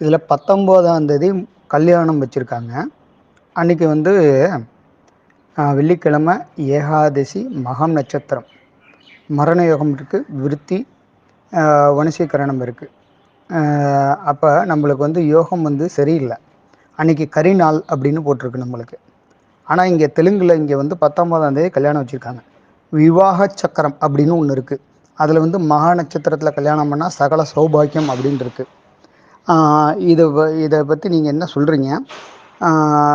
இதில் பத்தொம்போதாந்தேதி கல்யாணம் வச்சுருக்காங்க. அன்றைக்கி வந்து வெள்ளிக்கிழமை ஏகாதசி மகம் நட்சத்திரம். மரண யோகம் இருக்குது விருத்தி வனசீகரணம் இருக்குது அப்போ நம்மளுக்கு வந்து யோகம் வந்து சரியில்லை. அன்றைக்கி கரி நாள் அப்படின்னு போட்டிருக்கு நம்மளுக்கு. ஆனால் இங்கே தெலுங்கில் இங்கே வந்து பத்தொம்போதாந்தேதி கல்யாணம் வச்சுருக்காங்க. விவாக சக்கரம் அப்படின்னு ஒன்று இருக்குது அதில் வந்து மகா நட்சத்திரத்தில் கல்யாணம் பண்ணால் சகல சௌபாக்கியம் அப்படின்னு இருக்குது இதை இதை பற்றி நீங்கள் என்ன சொல்கிறீங்க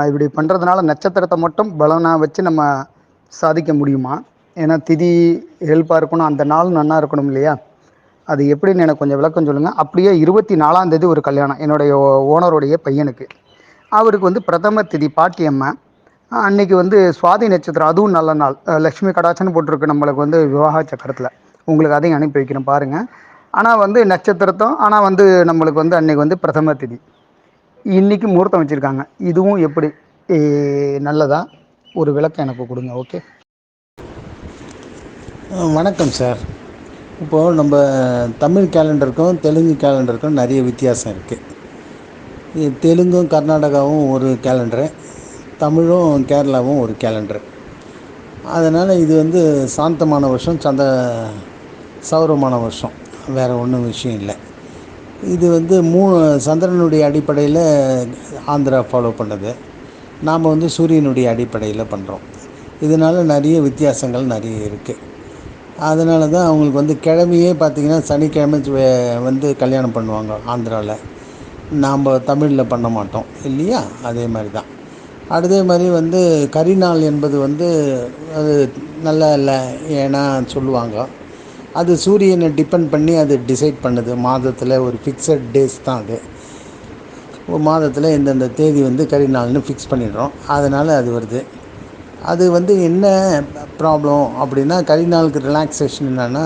இப்படி பண்ணுறதுனால நட்சத்திரத்தை மட்டும் பலனாக வச்சு நம்ம சாதிக்க முடியுமா? ஏன்னா திதி ஹெல்ப்பாக இருக்கணும் அந்த நாள் நல்லா இருக்கணும் இல்லையா? அது எப்படின்னு எனக்கு கொஞ்சம் விளக்கம் சொல்லுங்கள் அப்படியே இருபத்தி நாலாந்தேதி ஒரு கல்யாணம் என்னுடைய ஓனருடைய பையனுக்கு. அவருக்கு வந்து பிரதம திதி பாட்டியம்மை. அன்னைக்கு வந்து சுவாதி நட்சத்திரம் அதுவும் நல்ல நாள். லக்ஷ்மி கடாச்சன்னு போட்டிருக்கு நம்மளுக்கு வந்து விவாக சக்கரத்தில். உங்களுக்கு அதையும் அனுப்பி வைக்கிறேன் பாருங்கள் ஆனால் வந்து நட்சத்திரத்தும் ஆனால் வந்து நம்மளுக்கு வந்து அன்றைக்கி வந்து பிரதம திதி. இன்றைக்கி முகூர்த்தம் வச்சுருக்காங்க. இதுவும் எப்படி? நல்லதா? ஒரு விளக்கம் எனக்கு கொடுங்க ஓகே? வணக்கம் சார். இப்போது நம்ம தமிழ் கேலண்டருக்கும் தெலுங்கு கேலண்டருக்கும் நிறைய வித்தியாசம் இருக்குது தெலுங்கும் கர்நாடகாவும் ஒரு கேலண்டரு. தமிழும் கேரளாவும் ஒரு கேலண்டரு. அதனால் இது வந்து சாந்தமான வருஷம் சந்த சௌரமான வருஷம். வேறு ஒன்றும் விஷயம் இல்லை. இது வந்து மூ சந்திரனுடைய அடிப்படையில் ஆந்திரா ஃபாலோ பண்ணுது. நாம் வந்து சூரியனுடைய அடிப்படையில் பண்ணுறோம் இதனால் நிறைய வித்தியாசங்கள் நிறைய இருக்குது அதனால தான் அவங்களுக்கு வந்து கிழமையே பார்த்திங்கன்னா சனிக்கிழமை வந்து கல்யாணம் பண்ணுவாங்க ஆந்திராவில் நாம் தமிழில் பண்ண மாட்டோம். இல்லையா? அதே மாதிரி தான். அதே மாதிரி வந்து கரிநாள் என்பது வந்து அது நல்லா இல்லை ஏன்னா சொல்லுவாங்க. அது சூரியனை டிபெண்ட் பண்ணி அது டிசைட் பண்ணுது. மாதத்தில் ஒரு ஃபிக்ஸட் டேஸ் தான் அது. ஒரு மாதத்தில் இந்தந்த தேதி வந்து கரிநாள்னு ஃபிக்ஸ் பண்ணிடுறோம். அதனால் அது வருது. அது வந்து என்ன ப்ராப்ளம் அப்படின்னா கரிநாளுக்கு ரிலாக்ஸேஷன் என்னென்னா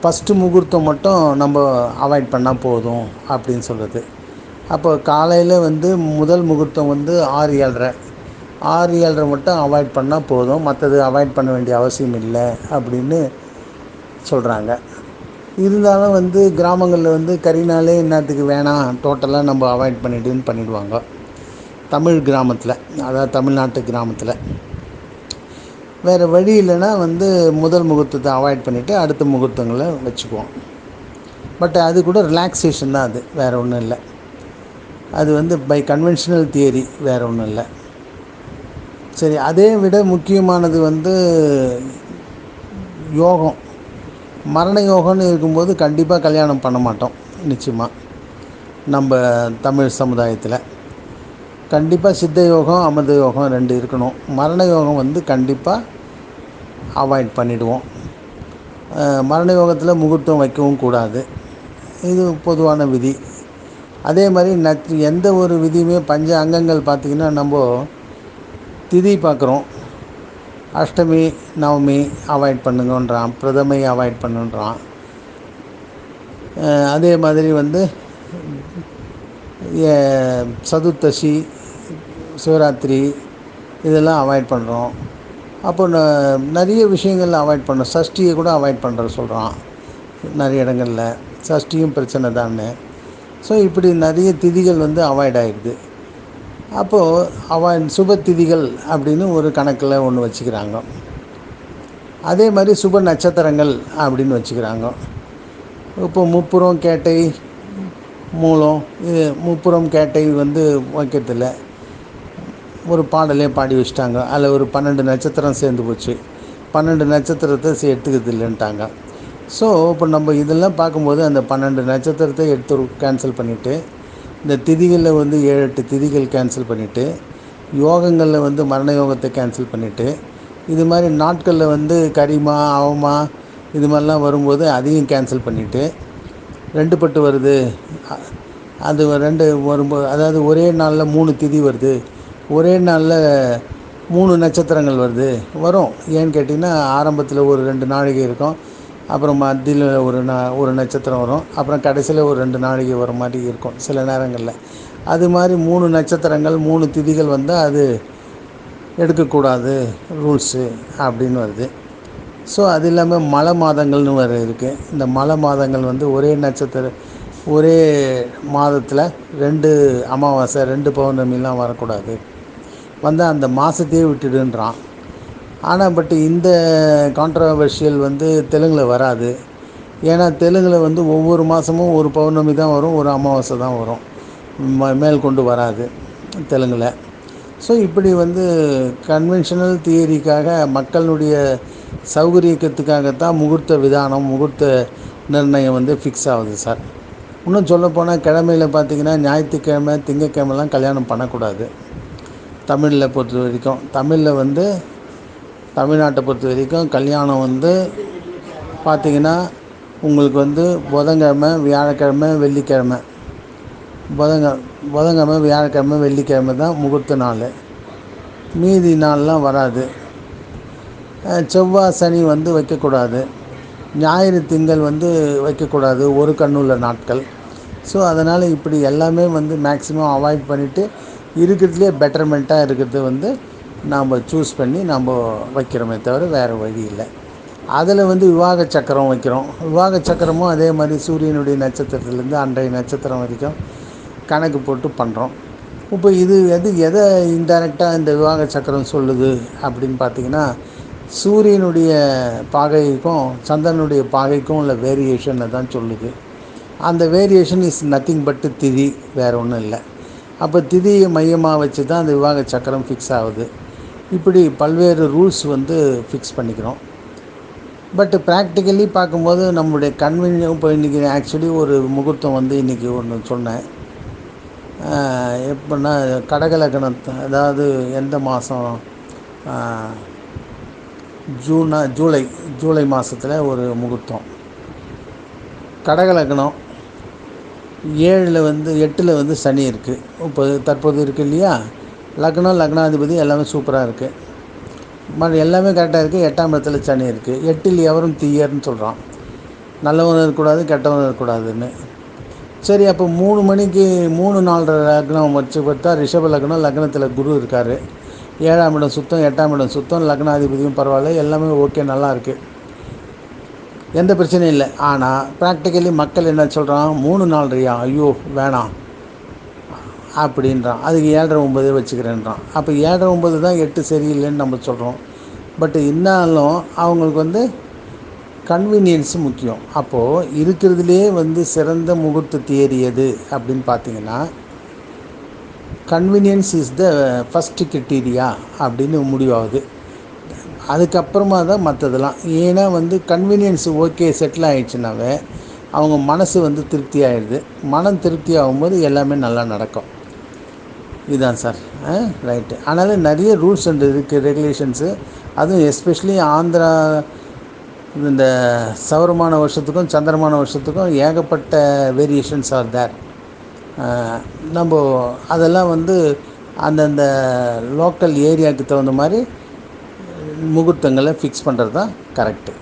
ஃபஸ்ட்டு முகூர்த்தம் மட்டும் நம்ம அவாய்ட் பண்ணால் போதும் அப்படின்னு சொல்கிறது அப்போ காலையில் வந்து முதல் முகூர்த்தம் வந்து ஆறு ஏழரை. ஆறு ஏழரை மட்டும் அவாய்ட் பண்ணால் போதும். மற்றது அவாய்ட் பண்ண வேண்டிய அவசியம் இல்லை அப்படின்னு சொல்கிறாங்க இருந்தாலும் வந்து கிராமங்களில் வந்து கறினாலே என்னத்துக்கு வேணாம் டோட்டலாக நம்ம அவாய்ட் பண்ணிவிடுன்னு பண்ணிவிடுவாங்க தமிழ் கிராமத்தில் அதாவது தமிழ்நாட்டு கிராமத்தில். வேறு வழி இல்லைன்னா வந்து முதல் முகூர்த்தத்தை அவாய்ட் பண்ணிவிட்டு அடுத்த முகூர்த்தங்களை வச்சுக்குவோம். பட் அது கூட ரிலாக்ஸேஷன் தான் அது வேறு ஒன்றும் இல்லை. அது வந்து பை கன்வென்ஷனல் தியரி வேறு ஒன்றும் இல்லை. சரி அதே விட முக்கியமானது வந்து யோகம். மரண யோகம்னு இருக்கும்போது கண்டிப்பாக கல்யாணம் பண்ண மாட்டோம் நிச்சயமாக நம்ம தமிழ் சமுதாயத்தில். கண்டிப்பாக சித்த யோகம் அமிர்த யோகம் ரெண்டு இருக்கணும். மரண யோகம் வந்து கண்டிப்பாக அவாய்ட் பண்ணிவிடுவோம் மரண யோகத்தில் முகூர்த்தம் வைக்கவும் கூடாது. இது பொதுவான விதி. அதே மாதிரி நத் எந்த ஒரு விதியுமே பஞ்ச அங்கங்கள் பார்த்திங்கன்னா நம்ம திதி பார்க்குறோம். அஷ்டமி நவமி அவாய்ட் பண்ணுங்கன்றான். பிரதமை அவாய்ட் பண்ணுன்றான். அதே மாதிரி வந்து சதுர்த்தசி சிவராத்திரி இதெல்லாம் அவாய்ட் பண்ணுறோம். அப்போ நிறைய விஷயங்கள் அவாய்ட் பண்ணுறோம் சஷ்டியை கூட அவாய்ட் பண்ணுற சொல்கிறான் நிறைய இடங்களில். சஷ்டியும் பிரச்சனை தானே ஸோ இப்படி நிறைய திதிகள் வந்து அவாய்ட் ஆகிடுது அப்போது அவன் சுப திதிகள் அப்படின்னு ஒரு கணக்கில் ஒன்று வச்சுக்கிறாங்க. அதே மாதிரி சுப நட்சத்திரங்கள் அப்படின்னு வச்சுக்கிறாங்க. இப்போ முப்புறம் கேட்டை மூலம் இது முப்புறம் கேட்டை வந்து வைக்கிறதில்ல. ஒரு பாடலே பாடி வச்சுட்டாங்க. அதில் ஒரு பன்னெண்டு நட்சத்திரம் சேர்ந்து போச்சு. பன்னெண்டு நட்சத்திரத்தை எடுத்துக்கிறது இல்லைன்ட்டாங்க ஸோ இப்போ நம்ம இதெல்லாம் பார்க்கும்போது அந்த பன்னெண்டு நட்சத்திரத்தை எடுத்து கேன்சல் பண்ணிவிட்டு இந்த திதிகளில் வந்து ஏழு எட்டு திதிகள் கேன்சல் பண்ணிவிட்டு யோகங்களில் வந்து மரண யோகத்தை கேன்சல் பண்ணிவிட்டு இது மாதிரி நாட்களில் வந்து கரிமா அவமா இது மாதிரிலாம் வரும்போது அதையும் கேன்சல் பண்ணிவிட்டு ரெண்டு பட்டு வருது. அது ரெண்டு வரும்போது அதாவது ஒரே நாளில் மூணு திதி வருது. ஒரே நாளில் மூணு நட்சத்திரங்கள் வருது. வரும். ஏன்னு கேட்டிங்கன்னா ஆரம்பத்தில் ஒரு ரெண்டு நாழிகை இருக்கும். அப்புறம் மத்தியில் ஒரு ந ஒரு நட்சத்திரம் வரும். அப்புறம் கடைசியில் ஒரு ரெண்டு நாளைக்கு வர மாதிரி இருக்கும் சில நேரங்களில். அது மாதிரி மூணு நட்சத்திரங்கள் மூணு திதிகள் வந்தால் அது எடுக்கக்கூடாது ரூல்ஸு அப்படின்னு வருது. ஸோ அது இல்லாமல் மழை மாதங்கள்னு வேறு இருக்குது இந்த மழை மாதங்கள் வந்து ஒரே நட்சத்திர ஒரே மாதத்தில் ரெண்டு அமாவாசை ரெண்டு பௌர்ணமிலாம் வரக்கூடாது. வந்தால் அந்த மாதத்தையே விட்டுடுன்றான். ஆனால் பட் இந்த கான்ட்ரவர்ஷியல் வந்து தெலுங்கில் வராது. ஏன்னா தெலுங்கில் வந்து ஒவ்வொரு மாதமும் ஒரு பௌர்ணமி தான் வரும் ஒரு அமாவாசை தான் வரும். மேல் கொண்டு வராது தெலுங்கில். ஸோ இப்படி வந்து கன்வென்ஷனல் தியரிக்காக மக்களுடைய சௌகரியத்துக்காகத்தான் முகூர்த்த விதானம் முகூர்த்த நிர்ணயம் வந்து ஃபிக்ஸ் ஆகுது சார் இன்னும் சொல்லப்போனால் கிழமையில் பார்த்தீங்கன்னா ஞாயிற்றுக்கிழமை திங்கக்கிழமெல்லாம் கல்யாணம் பண்ணக்கூடாது. தமிழில் பொறுத்த வரைக்கும் தமிழில் வந்து தமிழ்நாட்டை பொறுத்த வரைக்கும் கல்யாணம் வந்து பார்த்திங்கன்னா உங்களுக்கு வந்து புதன்கிழமை வியாழக்கிழமை வெள்ளிக்கிழமை. புதங்க புதன்கிழமை வியாழக்கிழமை வெள்ளிக்கிழமை தான் முகூர்த்த நாள். மீதி நாள்லாம் வராது. செவ்வாய் சனி வந்து வைக்கக்கூடாது. ஞாயிறு திங்கள் வந்து வைக்கக்கூடாது. ஒரு கண்ணுள்ள நாட்கள். ஸோ அதனால் இப்படி எல்லாமே வந்து மேக்ஸிமம் அவாய்ட் பண்ணிவிட்டு இருக்கிறதுலே பெட்டர்மெண்ட்டாக இருக்கிறது வந்து நாம் சூஸ் பண்ணி நம்ம வைக்கிறோமே தவிர வேறு வழி இல்லை. அதில் வந்து விவாக சக்கரம் வைக்கிறோம். விவாக சக்கரமும் அதே மாதிரி சூரியனுடைய நட்சத்திரத்துலேருந்து அன்றைய நட்சத்திரம் வரைக்கும் கணக்கு போட்டு பண்ணுறோம் இப்போ இது எது எதை இன்டைரக்டாக இந்த விவாக சக்கரம் சொல்லுது அப்படின்னு பார்த்தீங்கன்னா சூரியனுடைய பாகைக்கும் சந்திரனுடைய பாகைக்கும் உள்ள வேரியேஷனை தான் சொல்லுது. அந்த வேரியேஷன் இஸ் நத்திங் பட்டு திதி வேறு ஒன்றும் இல்லை. அப்போ திதியை மையமாக வச்சு தான் அந்த விவாக சக்கரம் ஃபிக்ஸ் ஆகுது. இப்படி பல்வேறு ரூல்ஸ் வந்து ஃபிக்ஸ் பண்ணிக்கிறோம். பட் ப்ராக்டிக்கலி பார்க்கும்போது நம்மளுடைய கன்வீனியம் இப்போ இன்றைக்கி ஆக்சுவலி ஒரு முகூர்த்தம் வந்து இன்றைக்கி ஒன்று சொன்னேன். எப்படின்னா கடகலக்கணத்தை அதாவது எந்த மாதம் ஜூனா ஜூலை ஜூலை மாதத்தில் ஒரு முகூர்த்தம். கடகலக்கணம் ஏழில் வந்து எட்டில் வந்து சனி இருக்குது இப்போ தற்போது இருக்குது இல்லையா? லக்னம் லக்னாதிபதி எல்லாமே சூப்பராக இருக்குது மற்ற எல்லாமே கரெக்டாக இருக்குது எட்டாம் இடத்துல சனி இருக்குது எட்டில் எவரும் தீயர்னு சொல்கிறான் நல்லவன் இருக்கக்கூடாது கெட்டவன் இருக்கக்கூடாதுன்னு. சரி அப்போ மூணு மணிக்கு மூணு நாலரை லக்னம் வச்சு பார்த்தா ரிஷப லக்னம் லக்னத்தில் குரு இருக்கார். ஏழாம் இடம் சுத்தம் எட்டாம் இடம் சுத்தம் லக்னாதிபதியும் பரவாயில்ல. எல்லாமே ஓகே நல்லா இருக்குது எந்த பிரச்சனையும் இல்லை. ஆனால் ப்ராக்டிக்கலி மக்கள் என்ன சொல்கிறான் மூணு நாள் ரியா ஐயோ வேணாம். அப்படின்றான். அதுக்கு ஏழரை ஒம்பது வச்சுக்கிறேன்றான். அப்போ ஏழரை ஒம்பது தான் எட்டு சரியில்லைன்னு நம்ம சொல்கிறோம் பட் இருந்தாலும் அவங்களுக்கு வந்து கன்வீனியன்ஸ் முக்கியம். அப்போது இருக்கிறதுலே வந்து சிறந்த முகூர்த்த தியரி எது அப்படின்னு பார்த்தீங்கன்னா convenience is the first criteria அப்படின்னு முடிவாகுது. அதுக்கப்புறமா தான் மற்றதெல்லாம் ஏன்னா வந்து கன்வீனியன்ஸ் ஓகே செட்டில் ஆகிடுச்சுனாவே அவங்க மனசு வந்து திருப்தி ஆகிடுது மனம் திருப்தி ஆகும்போது எல்லாமே நல்லா நடக்கும். இதுதான் சார். ரைட்டு ஆனாலும் நிறைய ரூல்ஸ் அண்ட் இருக்குது ரெகுலேஷன்ஸு அதுவும் எஸ்பெஷலி ஆந்திரா இந்த சௌரமான வருஷத்துக்கும் சந்திரமான வருஷத்துக்கும் ஏகப்பட்ட வேரியேஷன்ஸ் ஆர் தேர் நம்ம அதெல்லாம் வந்து அந்தந்த லோக்கல் ஏரியாவுக்கு தகுந்த மாதிரி முகூர்த்தங்களை ஃபிக்ஸ் பண்ணுறது தான் கரெக்டு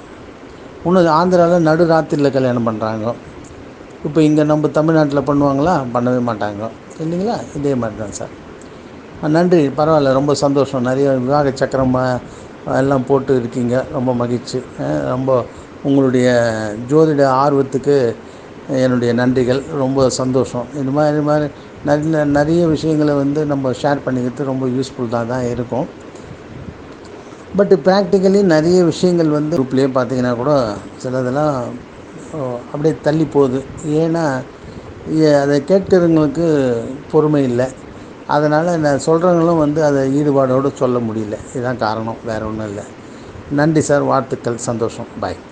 இன்னும் ஆந்திராவில் நடு ராத்திரியில் கல்யாணம் பண்ணுறாங்க இப்போ இங்கே நம்ம தமிழ்நாட்டில் பண்ணுவாங்களா? பண்ணவே மாட்டாங்க. இல்லைங்களா இதே மாதிரி தான் சார் நன்றி. பரவாயில்ல. ரொம்ப சந்தோஷம். நிறைய விவாக சக்கரமாக எல்லாம் போட்டு இருக்கீங்க. ரொம்ப மகிழ்ச்சி. ரொம்ப உங்களுடைய ஜோதிட ஆர்வத்துக்கு என்னுடைய நன்றிகள். ரொம்ப சந்தோஷம். இது மாதிரி இது மாதிரி நிறைய நிறைய விஷயங்களை வந்து நம்ம ஷேர் பண்ணிக்கிறது ரொம்ப யூஸ்ஃபுல்லாக தான். இருக்கும். பட் ப்ராக்டிக்கலி நிறைய விஷயங்கள் வந்து குரூப்லேயே பார்த்தீங்கன்னா கூட சிலதெல்லாம் அப்படியே தள்ளி போகுது. ஏன்னா அதை கேட்குறவங்களுக்கு பொறுமை இல்லை. அதனால் நான் சொல்கிறவங்களும் வந்து அதை ஈடுபாடோடு சொல்ல முடியல. இதுதான் காரணம். வேறு ஒன்றும் இல்லை. நன்றி சார். வாழ்த்துக்கள். சந்தோஷம். பாய்.